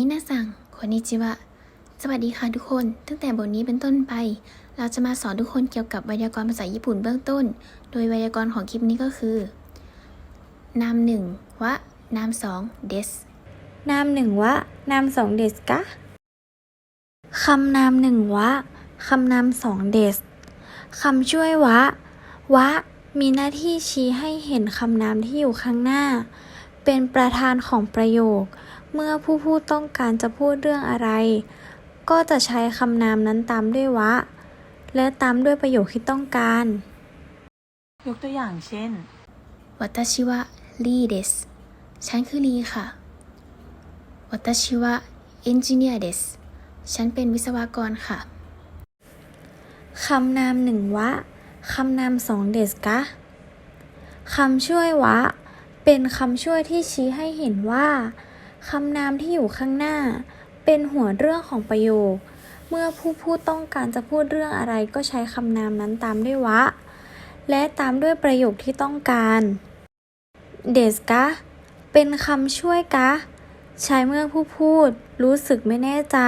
มินาซังคนนิจิวะ สวัสดีค่ะทุกคน ตั้งแต่บทนี้เป็นต้นไป เราจะมาสอนทุกคนเกี่ยวกับไวยากรณ์ภาษาญี่ปุ่นเบื้องต้น โดยไวยากรณ์ของคลิปนี้ก็คือ นามหนึ่งวะ นามสองเดส นามหนึ่งวะ นามสองเดสกะคำนามหนึ่งวะ คำนามสองเดส คำช่วยวะ วะ มีหน้าที่ชี้ให้เห็นคำนามที่อยู่ข้างหน้า เป็นประธานของประโยค เมื่อผู้พูดต้องการจะพูดเรื่องอะไร ก็จะใช้คำนามนั้นตามด้วยวะ และตามด้วยประโยคที่ต้องการ ยกตัวอย่างเช่นวัตชิวะลีเดสฉันคือลีค่ะวัตชิวะเอนจิเนียร์เดสฉันเป็นวิศวกรค่ะ คำนามหนึ่งวะ คำนามสองเดสกะ คำช่วยวะ เป็นคำช่วยที่ชี้ให้เห็นว่าคำนามที่อยู่ข้างหน้า เป็นหัวเรื่องของประโยค เมื่อผู้พูดต้องการจะพูดเรื่องอะไรก็ใช้คำนามนั้นตามด้วยวะ และตามด้วยประโยคที่ต้องการเดสกะเป็นคำช่วยกะ ใช้เมื่อผู้พูด รู้สึกไม่แน่ใจ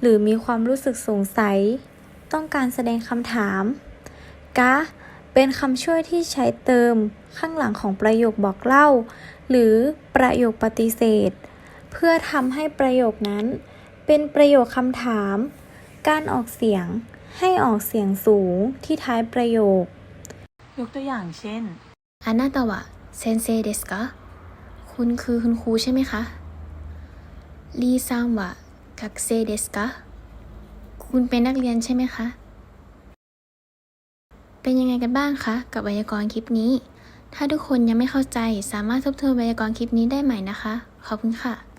หรือมีความรู้สึกสงสัย ต้องการแสดงคำถามกะ เป็นคำช่วยที่ใช้เติมข้างหลังของประโยคบอกเล่า หรือประโยคปฏิเสธ เพื่อทำให้ประโยคนั้น เป็นประโยคคำถาม การออกเสียง ให้ออกเสียงสูงที่ท้ายประโยค ยกตัวอย่างเช่นอานาตาวะเซนเซเดสกะคุณคือคุณครูใช่ไหมคะลีซังวะกักเซเดสกะคุณเป็นนักเรียนใช่ไหมคะ เป็นยังไงกันบ้างคะ กับไวยากรณ์คลิปนี้ ถ้าทุกคนยังไม่เข้าใจสามารถทบทวนไวยากรณ์คลิปนี้ได้ใหม่นะคะ ขอบคุณค่ะ